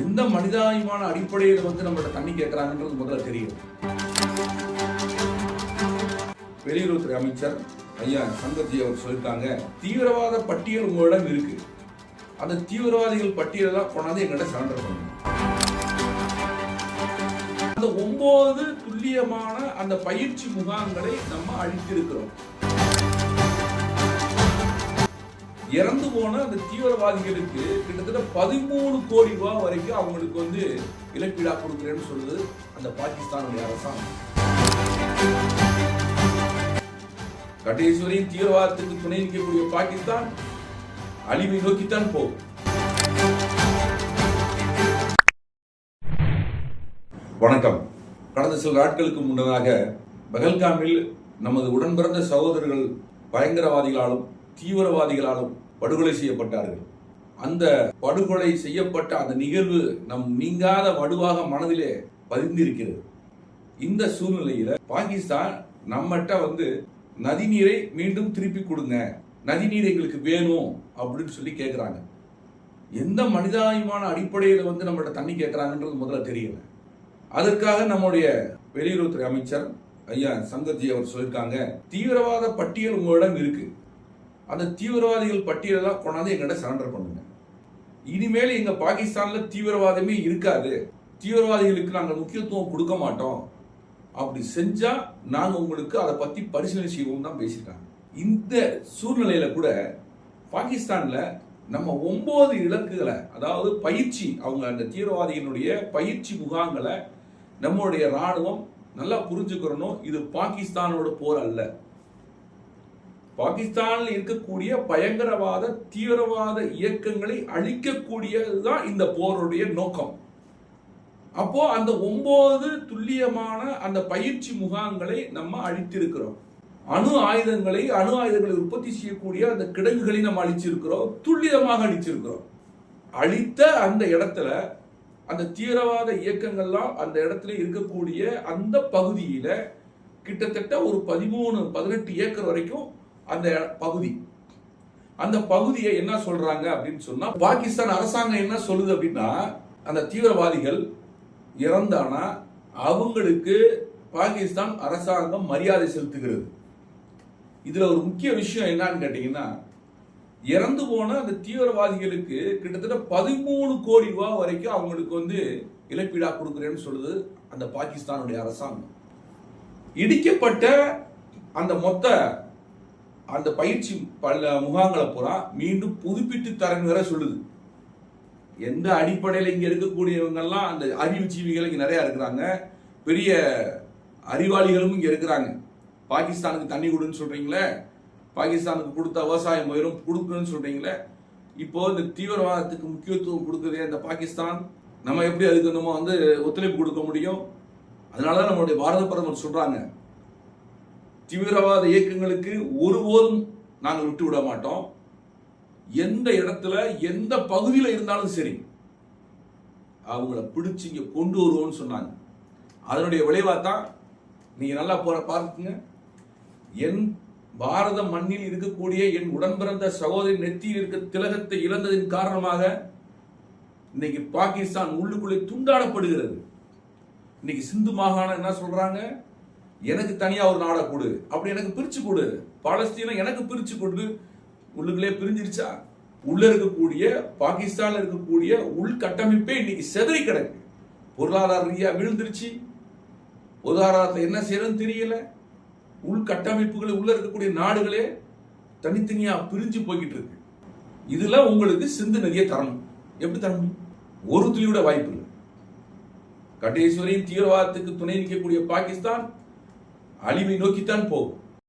எந்த மனிதாபிமான அடிப்படையில் வந்து நம்மகிட்ட தண்ணி கேட்கறாங்கன்றது முதல்ல தெரியும். வெளியுறவுத்துறை அமைச்சர் ஐயா சங்கர்ஜி அவர் சொல்லியிருக்காங்க தீவிரவாத பட்டியல் உங்களிடம் இருக்கு. அந்த தீவிரவாதிகள் பட்டியலெல்லாம் கொண்டாந்து எங்கிட்ட சரண்டர் பண்ணுங்க அந்த ஒன்பது துல்லியமான அந்த பயிற்சி முகாம்களை நம்ம அழித்திருக்கிறோம். இறந்து போன அந்த தீவிரவாதிகளுக்கு கிட்டத்தட்ட பதிமூணு கோடி ரூபாய் வரைக்கும் அவங்களுக்கு வந்து இழப்பீடா கொடுக்குறேன்னு சொல்லுது அந்த பாகிஸ்தானுடைய அரசாங்கம். கடேஸ்வரி தீவிரவாதத்துக்கு துணை நிற்கக்கூடிய பாகிஸ்தான் அழிவை நோக்கித்தான் போகும். வணக்கம். கடந்த சில நாட்களுக்கு முன்னதாக பகல்காமில் நமது உடன்பிறந்த சகோதரர்கள் பயங்கரவாதிகளாலும் தீவிரவாதிகளாலும் படுகொலை செய்யப்பட்டார்கள். அந்த படுகொலை செய்யப்பட்ட அந்த நிகழ்வு நம் நீங்காத வடுவாக மனதிலே பதிந்திருக்கிறது. இந்த சூழ்நிலையில பாகிஸ்தான் நம்மகிட்ட வந்து நதிநீரை மீண்டும் திருப்பி கொடுங்க நதிநீர் எங்களுக்கு வேணும் அப்படின்னு சொல்லி கேட்குறாங்க எந்த மனிதாபிமான அடிப்படையில் வந்து நம்மள்ட்ட தண்ணி கேட்குறாங்கன்றது முதல்ல தெரியல. அதற்காக நம்முடைய வெளியுறவுத்துறை அமைச்சர் ஐயா சங்கர்ஜி அவர் சொல்லியிருக்காங்க தீவிரவாத பட்டியல் உங்களிடம் இருக்குது அந்த தீவிரவாதிகள் பட்டியலெல்லாம் கொண்டாந்து எங்கிட்ட சரண்டர் பண்ணுங்க. இனிமேல் எங்க பாகிஸ்தான்ல தீவிரவாதமே இருக்காது. தீவிரவாதிகளுக்கு நாங்கள் முக்கியத்துவம் கொடுக்க மாட்டோம். அப்படி செஞ்சா நாங்கள் உங்களுக்கு அதை பத்தி பரிசீலனை செய்வோம் தான் பேசியிருக்காங்க. இந்த சூழ்நிலையில கூட பாகிஸ்தான்ல நம்ம ஒன்பது இலக்குகளை அதாவது பயிற்சி அவங்க அந்த தீவிரவாதிகளுடைய பயிற்சி முகாம்களை நம்மளுடைய ராணுவம் நல்லா புரிஞ்சுக்கிறணும். இது பாகிஸ்தானோட போர் அல்ல. பாகிஸ்தானில் இருக்கக்கூடிய பயங்கரவாத தீவிரவாத இயக்கங்களை அழிக்கக்கூடியதுதான் இந்த போருடைய நோக்கம். அப்போ அந்த ஒன்பது துல்லியமான அந்த பயிற்சி முகாம்களை நம்ம அழித்திருக்கிறோம். அணு ஆயுதங்களை அணு ஆயுதங்களை உற்பத்தி செய்யக்கூடிய அந்த கிடங்குகளை நம்ம அழிச்சிருக்கிறோம். துல்லியமாக அழிச்சிருக்கிறோம். அழித்த அந்த இடத்துல அந்த தீவிரவாத இயக்கங்கள்லாம் அந்த இடத்துல இருக்கக்கூடிய அந்த பகுதியில் கிட்டத்தட்ட ஒரு பதிமூணு பதினெட்டு ஏக்கர் வரைக்கும் அந்த பகுதி. அந்த பகுதியை என்ன சொல்றாங்க அப்படின்னு சொன்னா பாகிஸ்தான் அரசாங்கம் என்ன சொல்லுது அப்படின்னா அந்த தீவிரவாதிகள் இறந்தானா அவங்களுக்கு பாகிஸ்தான் அரசாங்கம் மரியாதை செலுத்துகிறது. இதுல ஒரு முக்கிய விஷயம் என்னன்னு கேட்டீங்கன்னா இறந்து போன அந்த தீவிரவாதிகளுக்கு கிட்டத்தட்ட பதிமூணு கோடி ரூபாய் வரைக்கும் அவங்களுக்கு வந்து இழப்பீடா கொடுக்குறேன்னு சொல்லுது அந்த பாகிஸ்தானுடைய அரசாங்கம். இடிக்கப்பட்ட அந்த மொத்த அந்த பயிற்சி பல முகாங்களை பூரா மீண்டும் புதுப்பித்து தரேன்னு வேற சொல்லுது. எந்த அடிப்படையில் இங்கே இருக்கக்கூடியவங்கெல்லாம் அந்த அறிவு ஜீவிகள் நிறையா இருக்கிறாங்க. பெரிய அறிவாளிகளும் இங்கே இருக்கிறாங்க. பாகிஸ்தானுக்கு தண்ணி கொடுன்னு சொல்கிறீங்களே பாகிஸ்தானுக்கு கொடுத்த விவசாயம் உயரும் கொடுக்கணும்னு சொல்கிறீங்களே இப்போ இந்த தீவிரவாதத்துக்கு முக்கியத்துவம் கொடுக்குறதே இந்த பாகிஸ்தான். நம்ம எப்படி அதுக்கு நம்ம வந்து ஒத்துழைப்பு கொடுக்க முடியும்? அதனாலதான் நம்மளுடைய பாரத பிரதமர் சொல்கிறாங்க தீவிரவாத இயக்கங்களுக்கு ஒருபோதும் நாங்கள் விட்டு விட மாட்டோம். எந்த இடத்துல எந்த பகுதியில் இருந்தாலும் சரி அவங்கள பிடிச்சி இங்கே கொண்டு வருவோம்னு சொன்னாங்க. அதனுடைய விளைவாக தான் நீங்கள் நல்லா போற பார்த்துங்க என் பாரத மண்ணில் இருக்கக்கூடிய என் உடன்பிறந்த சகோதரி நெத்தியில் இருக்க திலகத்தை இழந்ததின் காரணமாக இன்னைக்கு பாகிஸ்தான் உள்ளுக்குள்ளே துண்டாடப்படுகிறது. இன்னைக்கு சிந்து மாகாணம் என்ன சொல்றாங்க? எனக்கு தனியாக ஒரு நாடை கொடு. அப்படி எனக்கு பிரிச்சு கொடு. பாலஸ்தீனம் எனக்கு பிரிச்சு கொடு உள்ளுக்குள்ளே பிரிஞ்சிருச்சா? உள்ள இருக்கக்கூடிய பாகிஸ்தான்ல இருக்கக்கூடிய உள்கட்டமைப்பே இன்னைக்கு செதறி கிடக்கு. பொருளாதார ரீதியாக விழுந்துருச்சு. பொருளாதாரத்தில் என்ன செய்யறதுன்னு தெரியல. உள்கட்டமைப்புகளை உள்ள இருக்கக்கூடிய நாடுகளே தனித்தனியா பிரிஞ்சு போய்கிட்டு இருக்கு. இதுல உங்களுக்கு சிந்து நிறைய தரணும். எப்படி தரணும்? ஒரு துளியோட வாய்ப்பு இல்லை. கட்டேஸ்வரியின் தீவிரவாதத்துக்கு துணை நிற்கக்கூடிய பாகிஸ்தான் அழிவை நோக்கித்தான் போகும்.